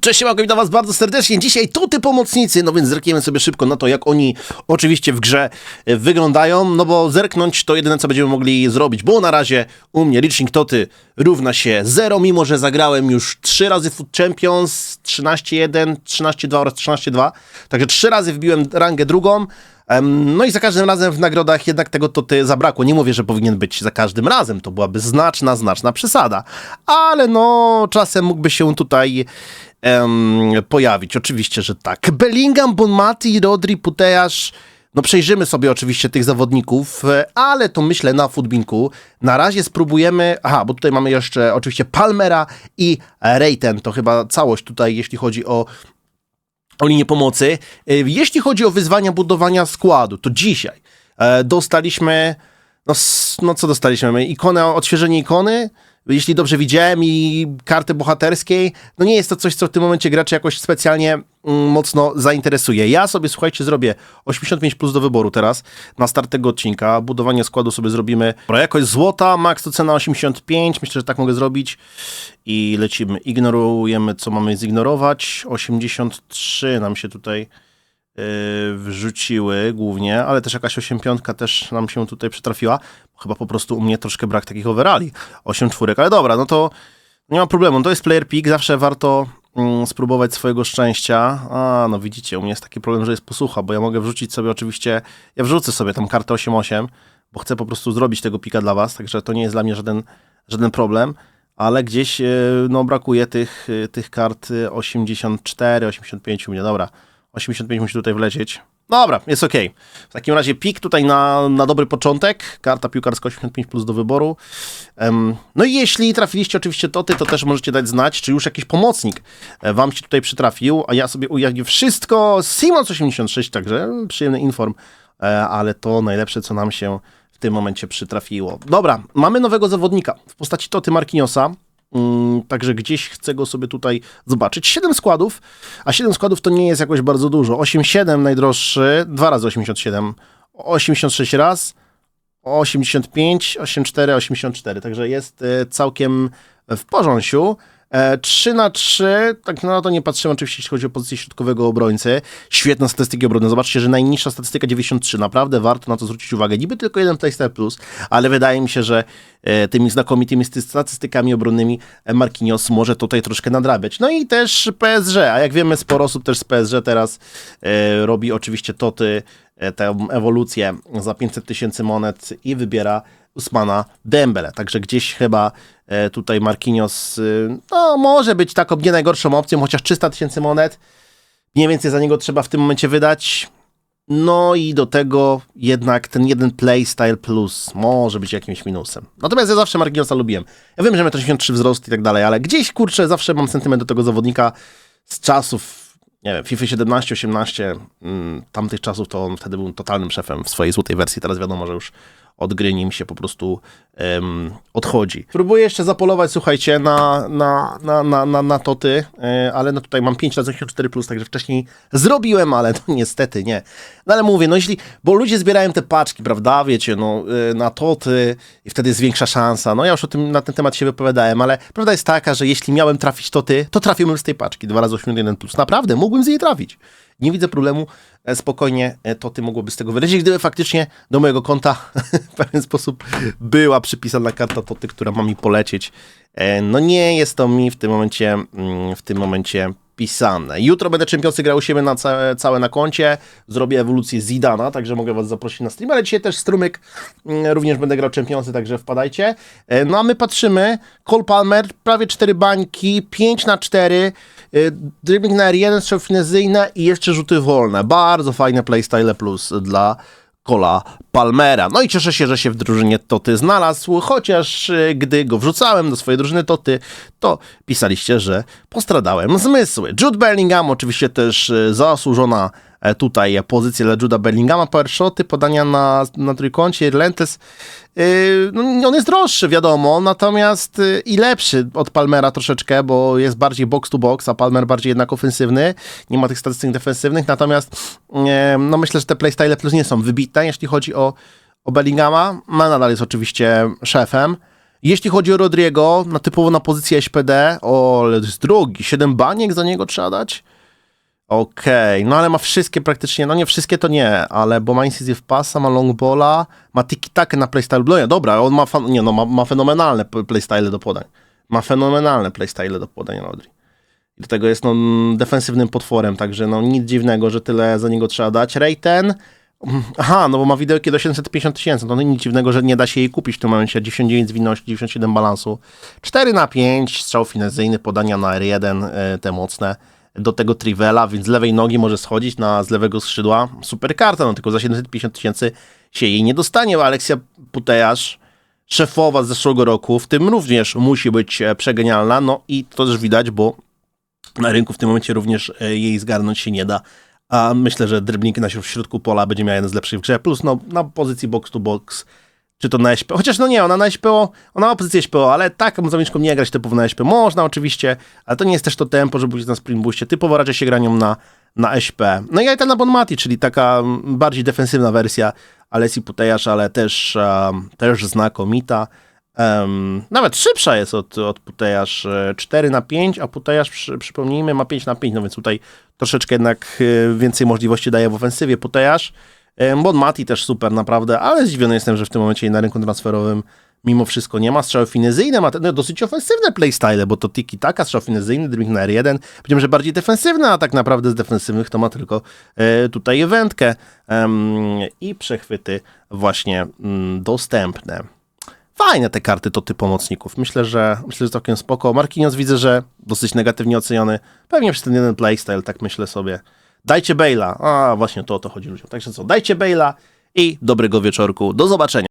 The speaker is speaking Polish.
Cześć, siemanko, witam was bardzo serdecznie. Dzisiaj tuty pomocnicy, no więc zerkniemy sobie szybko na to, jak oni oczywiście w grze e, wyglądają, no bo zerknąć to jedyne, co będziemy mogli zrobić, bo na razie u mnie licznik toty równa się 0, mimo że zagrałem już 3 razy Food Champions, 13-1, 13-2 oraz 13-2, także 3 razy wbiłem rangę drugą, No i za każdym razem w nagrodach jednak tego to ty zabrakło. Nie mówię, że powinien być za każdym razem. To byłaby znaczna, znaczna przesada. Ale no, czasem mógłby się tutaj em, pojawić. Oczywiście, że tak. Bellingham, Bonmati, Rodri, Puteasz. No przejrzymy sobie oczywiście tych zawodników, e, ale to myślę na futbinku. Na razie spróbujemy, aha, bo tutaj mamy jeszcze oczywiście Palmera i Reiten, to chyba całość tutaj, jeśli chodzi o o linię pomocy. E, Jeśli chodzi o wyzwania budowania składu, to dzisiaj e, dostaliśmy, no, no co dostaliśmy? My Ikonę, odświeżenie ikony, jeśli dobrze widziałem, i karty bohaterskiej. No nie jest to coś, co w tym momencie graczy jakoś specjalnie mm, mocno zainteresuje. Ja sobie, słuchajcie, zrobię 85 plus do wyboru teraz na start tego odcinka. Budowanie składu sobie zrobimy. Dobra, jakość złota, max to cena 85, myślę, że tak mogę zrobić. I lecimy, ignorujemy, co mamy zignorować. 83 nam się tutaj wrzuciły głównie, ale też jakaś 8.5 też nam się tutaj przytrafiła. Chyba po prostu u mnie troszkę brak takich overali. 8 czwórek, ale dobra, no to nie ma problemu. To jest player pick, zawsze warto mm, spróbować swojego szczęścia. A, no widzicie, u mnie jest taki problem, że jest posłucha, bo ja mogę wrzucić sobie oczywiście, ja wrzucę sobie tam kartę 8.8, bo chcę po prostu zrobić tego pika dla was, także to nie jest dla mnie żaden, żaden problem ale gdzieś e, no, brakuje tych, e, tych kart e, 84, 85 u mnie. Dobra, 85 musi tutaj wlecieć. Dobra, jest ok. W takim razie pik tutaj na, na dobry początek. Karta piłkarska 85 plus do wyboru. Em, no i jeśli trafiliście oczywiście toty, to też możecie dać znać, czy już jakiś pomocnik e, wam się tutaj przytrafił, a ja sobie ujawnię wszystko. Simons 86, także przyjemny inform, e, ale to najlepsze, co nam się w tym momencie przytrafiło. Dobra, mamy nowego zawodnika w postaci Toty Marquinhosa. Mm, Także gdzieś chcę go sobie tutaj zobaczyć. 7 składów, a 7 składów to nie jest jakoś bardzo dużo. 8,7 najdroższy, 2 razy 87, 86 raz, 85, 84, 84. Także jest e, całkiem w porządku. E, 3 na 3, tak no to nie patrzymy oczywiście, jeśli chodzi o pozycję środkowego obrońcy. Świetne statystyki obronne. Zobaczcie, że najniższa statystyka 93. Naprawdę warto na to zwrócić uwagę. Niby tylko jeden playstyle plus, ale wydaje mi się, że e, tymi znakomitymi sty- statystykami obronnymi e, Marquinhos może tutaj troszkę nadrabiać. No i też PSG, a jak wiemy sporo osób też z PSG teraz e, robi oczywiście toty, e, tę ewolucję za 500 tysięcy monet i wybiera Usmana Dembele. Także gdzieś chyba e, tutaj Marquinhos y, no, może być taką nie najgorszą opcją, chociaż 300 tysięcy monet mniej więcej za niego trzeba w tym momencie wydać. No i do tego jednak ten jeden playstyle plus może być jakimś minusem. Natomiast ja zawsze Marquinhosa lubiłem. Ja wiem, że ma 83 wzrost i tak dalej, ale gdzieś kurczę zawsze mam sentyment do tego zawodnika z czasów nie wiem, FIFA 17, 18, mm, tamtych czasów to on wtedy był totalnym szefem w swojej złotej wersji. Teraz wiadomo, że już od gry nim się po prostu em, odchodzi. Próbuję jeszcze zapolować, słuchajcie, na, na, na, na, na, na toty, e, ale no tutaj mam 5 razy 4 plus, także wcześniej zrobiłem, ale no niestety nie. No ale mówię, no jeśli, bo ludzie zbierają te paczki, prawda, wiecie, no e, na toty i wtedy jest większa szansa. No ja już o tym, na ten temat się wypowiadałem, ale prawda jest taka, że jeśli miałem trafić toty, to trafiłbym z tej paczki 2 razy 81 plus. Naprawdę, mógłbym z niej trafić. Nie widzę problemu, spokojnie e, to ty mogłoby z tego wylecieć, gdyby faktycznie do mojego konta w pewien sposób była przypisana karta Toty, która ma mi polecieć. E, No nie jest to mi w tym momencie, mm, w tym momencie Jutro będę czempionsy grał u siebie na całe, całe na koncie, zrobię ewolucję Zidana, także mogę was zaprosić na stream, ale dzisiaj też strumyk mm, również będę grał czempionsy, także wpadajcie. E, No a my patrzymy, Cole Palmer, prawie 4 bańki, 5 na 4, y, dribbling na R1, strzał i jeszcze rzuty wolne. Bardzo fajne playstyle plus dla Cola Palmera. No i cieszę się, że się w drużynie Toty znalazł, chociaż y, gdy go wrzucałem do swojej drużyny Toty, to pisaliście, że postradałem zmysły. Jude Bellingham, oczywiście też y, zasłużona e, tutaj pozycja dla Juda Bellingama, power shoty, podania na, na trójkącie, Lentes, yy, no, on jest droższy, wiadomo, natomiast i lepszy od Palmera troszeczkę, bo jest bardziej box to box, a Palmer bardziej jednak ofensywny, nie ma tych statystyk defensywnych, natomiast yy, no myślę, że te playstyle plus nie są wybitne, jeśli chodzi o, o Bellingama, ma nadal jest oczywiście szefem, Jeśli chodzi o Rodriego, na typowo na pozycję SPD, o, ale to jest drogi, 7 baniek za niego trzeba dać? Okej, no ale ma wszystkie praktycznie, no nie wszystkie to nie, ale bo ma Incisive Passa, ma Long Balla, ma tiki-takę na playstyle, no nie, dobra, on ma, nie no, ma, ma fenomenalne playstyle do podań. Ma fenomenalne playstyle do podań Rodri. I do tego jest no, defensywnym potworem, także no nic dziwnego, że tyle za niego trzeba dać. Ray ten, mm, aha, no bo ma widełki do 750 tysięcy, no nic dziwnego, że nie da się jej kupić w tym momencie. 99 zwinności, 97 balansu, 4 na 5 strzał finezyjny, podania na R1, e, te mocne. Do tego Trivela, więc z lewej nogi może schodzić na z lewego skrzydła. Super karta, no tylko za 750 tysięcy się jej nie dostanie. Aleksia Putejarz, szefowa z zeszłego roku, w tym również musi być e, przegenialna, no i to też widać, bo na rynku w tym momencie również e, jej zgarnąć się nie da. A myślę, że dribbling na środku pola będzie miała jeden z lepszych w grze. Plus no, na pozycji box to box, czy to na SPO. Chociaż no nie, ona na SPO, ona ma pozycję SPO, ale taką zawodniczką nie grać typowo na SPO. Można oczywiście, ale to nie jest też to tempo, żeby być na sprint boostie. Typowo raczej się granią na, na SP. No i Aitana Bonmati, czyli taka mm, bardziej defensywna wersja Alessi Putejasz, ale też, um, też znakomita. Em, nawet szybsza jest od, od Putejasz 4 na 5, a Putejasz, przy, przypomnijmy, ma 5 na 5, no więc tutaj troszeczkę jednak e, więcej możliwości daje w ofensywie Putejasz. Bon Mati też super naprawdę, ale zdziwiony jestem, że w tym momencie na rynku transferowym mimo wszystko nie ma. Strzały finezyjne, ma no, dosyć ofensywne playstyle, bo to tiki taka, strzał finezyjny, dribbling na R1. Powiedziałem, że bardziej defensywne, a tak naprawdę z defensywnych to ma tylko e, tutaj wędkę i przechwyty właśnie mm, dostępne. Fajne te karty to typ pomocników. Myślę, że myślę, że całkiem spoko. Marquinhos widzę, że dosyć negatywnie oceniony. Pewnie przez ten jeden playstyle, tak myślę sobie. Dajcie Bale'a. A, właśnie to o to chodzi ludziom. Także co, dajcie Bale'a i dobrego wieczorku. Do zobaczenia.